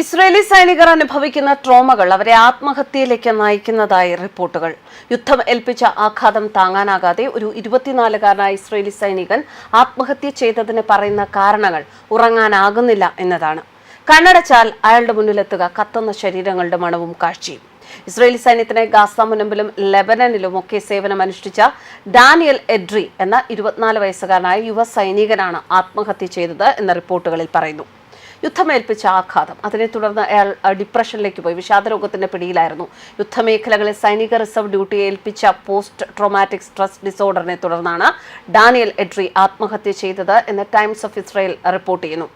Israeli സൈനികർ അനുഭവിക്കുന്ന ട്രോമകൾ അവരെ ആത്മഹത്യയിലേക്ക് നയിക്കുന്നതായി റിപ്പോർട്ടുകൾ. യുദ്ധം ഏൽപ്പിച്ച ആഘാതം താങ്ങാനാകാതെ ഒരു ഇരുപത്തിനാലുകാരനായ ഇസ്രേലി സൈനികൻ ആത്മഹത്യ ചെയ്തതിന് പറയുന്ന കാരണങ്ങൾ ഉറങ്ങാനാകുന്നില്ല എന്നതാണ്. കണ്ണടച്ചാൽ അയാളുടെ മുന്നിലെത്തുക കത്തുന്ന ശരീരങ്ങളുടെ മണവും കാഴ്ചയും. ഇസ്രയേലി സൈന്യത്തിന് ഗാസ മുനമ്പിലും ലെബനനിലും ഒക്കെ സേവനം അനുഷ്ഠിച്ച ഡാനിയൽ എഡ്രി എന്ന ഇരുപത്തിനാല് വയസ്സുകാരനായ യുവ സൈനികനാണ് ആത്മഹത്യ ചെയ്തത് എന്ന റിപ്പോർട്ടുകളിൽ പറയുന്നു. യുദ്ധമേൽപ്പിച്ച ആഘാതം. അതിനെ തുടർന്ന് അയാൾ ഡിപ്രഷനിലേക്ക് പോയി. വിഷാദരോഗത്തിന്റെ പിടിയിലായിരുന്നു. യുദ്ധമേഖലകളിൽ സൈനിക റിസർവ് ഡ്യൂട്ടി ഏൽപ്പിച്ച പോസ്റ്റ് ട്രോമാറ്റിക് സ്ട്രെസ് ഡിസോർഡറിനെ തുടർന്നാണ് ഡാനിയൽ എഡ്രി ആത്മഹത്യ ചെയ്തത് എന്ന് ടൈംസ് ഓഫ് ഇസ്രയേൽ റിപ്പോർട്ട് ചെയ്യുന്നു.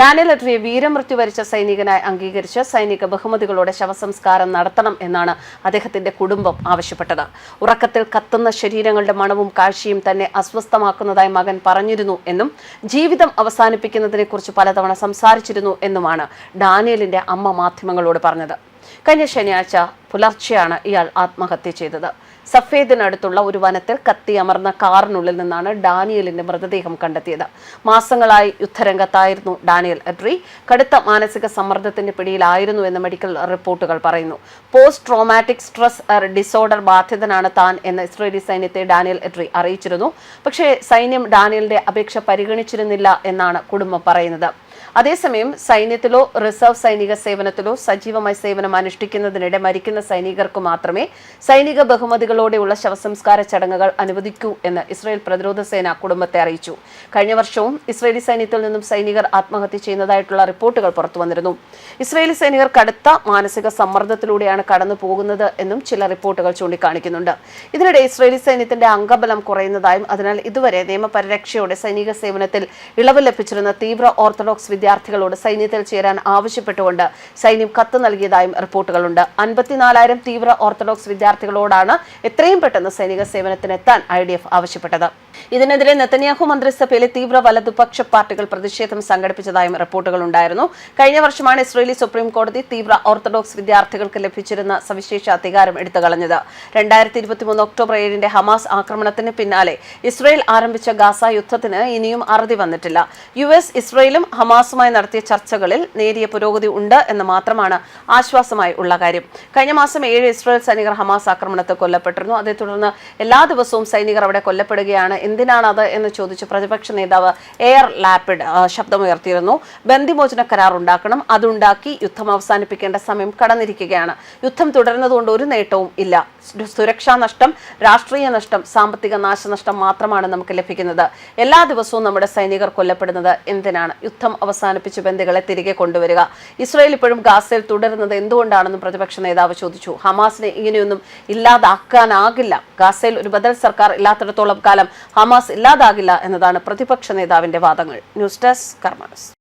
ഡാനിയൽ വീരമൃത്യു വരിച്ച സൈനികനായി അംഗീകരിച്ച് സൈനിക ബഹുമതികളോടെ ശവസംസ്കാരം നടത്തണം എന്നാണ് അദ്ദേഹത്തിന്റെ കുടുംബം ആവശ്യപ്പെട്ടത്. ഉറക്കത്തിൽ കത്തുന്ന ശരീരങ്ങളുടെ മണവും കാഴ്ചയും തന്നെ അസ്വസ്ഥമാക്കുന്നതായി മകൻ പറഞ്ഞിരുന്നു എന്നും ജീവിതം അവസാനിപ്പിക്കുന്നതിനെക്കുറിച്ച് പലതവണ സംസാരിച്ചിരുന്നു എന്നുമാണ് ഡാനിയലിന്റെ അമ്മ മാധ്യമങ്ങളോട് പറഞ്ഞത്. കഴിഞ്ഞ ശനിയാഴ്ച പുലർച്ചെയാണ് ഇയാൾ ആത്മഹത്യ ചെയ്തത്. സഫേദിനടുത്തുള്ള ഒരു വനത്തിൽ കത്തി അമർന്ന കാറിനുള്ളിൽ നിന്നാണ് ഡാനിയലിന്റെ മൃതദേഹം കണ്ടെത്തിയത്. മാസങ്ങളായി യുദ്ധരംഗത്തായിരുന്നു ഡാനിയൽ എബ്രി. കടുത്ത മാനസിക സമ്മർദ്ദത്തിന്റെ പിടിയിലായിരുന്നു എന്ന് മെഡിക്കൽ റിപ്പോർട്ടുകൾ പറയുന്നു. പോസ്റ്റ് ട്രോമാറ്റിക് സ്ട്രെസ് ഡിസോർഡർ ബാധിതനാണ് താൻ എന്ന് ഇസ്രേലി സൈന്യത്തെ ഡാനിയൽ എട്രി അറിയിച്ചിരുന്നു. പക്ഷേ സൈന്യം ഡാനിയലിന്റെ അപേക്ഷ പരിഗണിച്ചിരുന്നില്ല എന്നാണ് കുടുംബം പറയുന്നത്. അതേസമയം സൈന്യത്തിലോ റിസർവ് സൈനിക സേവനത്തിലോ സജീവമായി സേവനം അനുഷ്ഠിക്കുന്നതിനിടെ മരിക്കുന്ന സൈനികർക്ക് മാത്രമേ സൈനിക ബഹുമതികളോടെയുള്ള ശവസംസ്കാര ചടങ്ങുകൾ അനുവദിക്കൂ എന്ന് ഇസ്രായേൽ പ്രതിരോധ സേന കുടുംബത്തെ അറിയിച്ചു. കഴിഞ്ഞ വർഷവും ഇസ്രായേലി സൈന്യത്തിൽ നിന്നും സൈനികർ ആത്മഹത്യ ചെയ്യുന്നതായിട്ടുള്ള റിപ്പോർട്ടുകൾ പുറത്തു വന്നിരുന്നു. ഇസ്രായേലി സൈനികർ കടുത്ത മാനസിക സമ്മർദ്ദത്തിലൂടെയാണ് കടന്നു പോകുന്നത് എന്നും ചില റിപ്പോർട്ടുകൾ ചൂണ്ടിക്കാണിക്കുന്നുണ്ട്. ഇതിനിടെ ഇസ്രായേലി സൈന്യത്തിന്റെ അംഗബലം കുറയുന്നതായും അതിനാൽ ഇതുവരെ നിയമപരിരക്ഷയോടെ സൈനിക സേവനത്തിൽ ഇളവ് ലഭിച്ചിരുന്ന തീവ്ര ഓർത്തഡോക്സ് വിദ്യാർത്ഥികളോട് സൈന്യത്തിൽ ചേരാൻ ആവശ്യപ്പെട്ടുകൊണ്ട് സൈന്യം കത്ത് നൽകിയതായും റിപ്പോർട്ടുകളുണ്ട്. അൻപത്തിനാലായിരം തീവ്ര ഓർത്തഡോക്സ് വിദ്യാർത്ഥികളോടാണ് എത്രയും പെട്ടെന്ന് സൈനിക സേവനത്തിനെത്താൻ ഐ ഡി എഫ് ആവശ്യപ്പെട്ടത്. ഇതിനെതിരെ നെത്തന്യാഹു മന്ത്രിസഭയിലെ തീവ്ര വലതുപക്ഷ പാർട്ടികൾ പ്രതിഷേധം സംഘടിപ്പിച്ചതായും റിപ്പോർട്ടുകൾ ഉണ്ടായിരുന്നു കഴിഞ്ഞ വർഷമാണ് ഇസ്രേലി സുപ്രീം കോടതി തീവ്ര ഓർത്തഡോക്സ് വിദ്യാർത്ഥികൾക്ക് ലഭിച്ചിരുന്ന സവിശേഷ അധികാരം എടുത്തു കളഞ്ഞത്. രണ്ടായിരത്തി ഇരുപത്തിമൂന്ന് ഒക്ടോബർ ഏഴിന്റെ ഹമാസ് ആക്രമണത്തിന് പിന്നാലെ ഇസ്രയേൽ ആരംഭിച്ച ഗാസ യുദ്ധത്തിന് ഇനിയും അറുതി വന്നിട്ടില്ല. യു എസ് ഇസ്രയേലും ഹമാസുമായി നടത്തിയ ചർച്ചകളിൽ നേരിയ പുരോഗതി ഉണ്ട് എന്ന് മാത്രമാണ് ആശ്വാസമായി ഉള്ള കാര്യം. കഴിഞ്ഞ മാസം ഏഴ് ഇസ്രായേൽ സൈനികർ ഹമാസ് ആക്രമണത്തെ കൊല്ലപ്പെട്ടിരുന്നു. അതേ തുടർന്ന് എല്ലാ ദിവസവും സൈനികർ അവിടെ കൊല്ലപ്പെടുകയാണ്. എന്തിനാണ് അത് എന്ന് ചോദിച്ച് പ്രതിപക്ഷ നേതാവ് എയർ ലാപ്പിഡ് ശബ്ദമുയർത്തിയിരുന്നു. ബന്ധിമോചന കരാർ ഉണ്ടാക്കണം. അതുണ്ടാക്കി യുദ്ധം അവസാനിപ്പിക്കേണ്ട സമയം കടന്നിരിക്കുകയാണ്. യുദ്ധം തുടരുന്നതുകൊണ്ട് ഒരു നേട്ടവും ഇല്ല. സുരക്ഷാ നഷ്ടം രാഷ്ട്രീയ നഷ്ടം സാമ്പത്തിക നാശനഷ്ടം മാത്രമാണ് നമുക്ക് ലഭിക്കുന്നത്. എല്ലാ ദിവസവും നമ്മുടെ സൈനികർ കൊല്ലപ്പെടുന്നത് എന്തിനാണ്? യുദ്ധം അവസാനിപ്പിച്ച് ബന്ധുക്കളെ തിരികെ കൊണ്ടുവരിക. ഇസ്രയേൽ ഇപ്പോഴും ഗാസയിൽ തുടരുന്നത് എന്തുകൊണ്ടാണെന്നും പ്രതിപക്ഷ നേതാവ് ചോദിച്ചു. ഹമാസിനെ ഇങ്ങനെയൊന്നും ഇല്ലാതാക്കാനാകില്ല. ഗാസയിൽ ഒരു ബദൽ സർക്കാർ ഇല്ലാത്തിടത്തോളം കാലം ഹമാസ് ഇല്ലാതാകില്ല എന്നതാണ് പ്രതിപക്ഷ നേതാവിന്റെ വാദങ്ങൾ. News desk കർമാനസ്.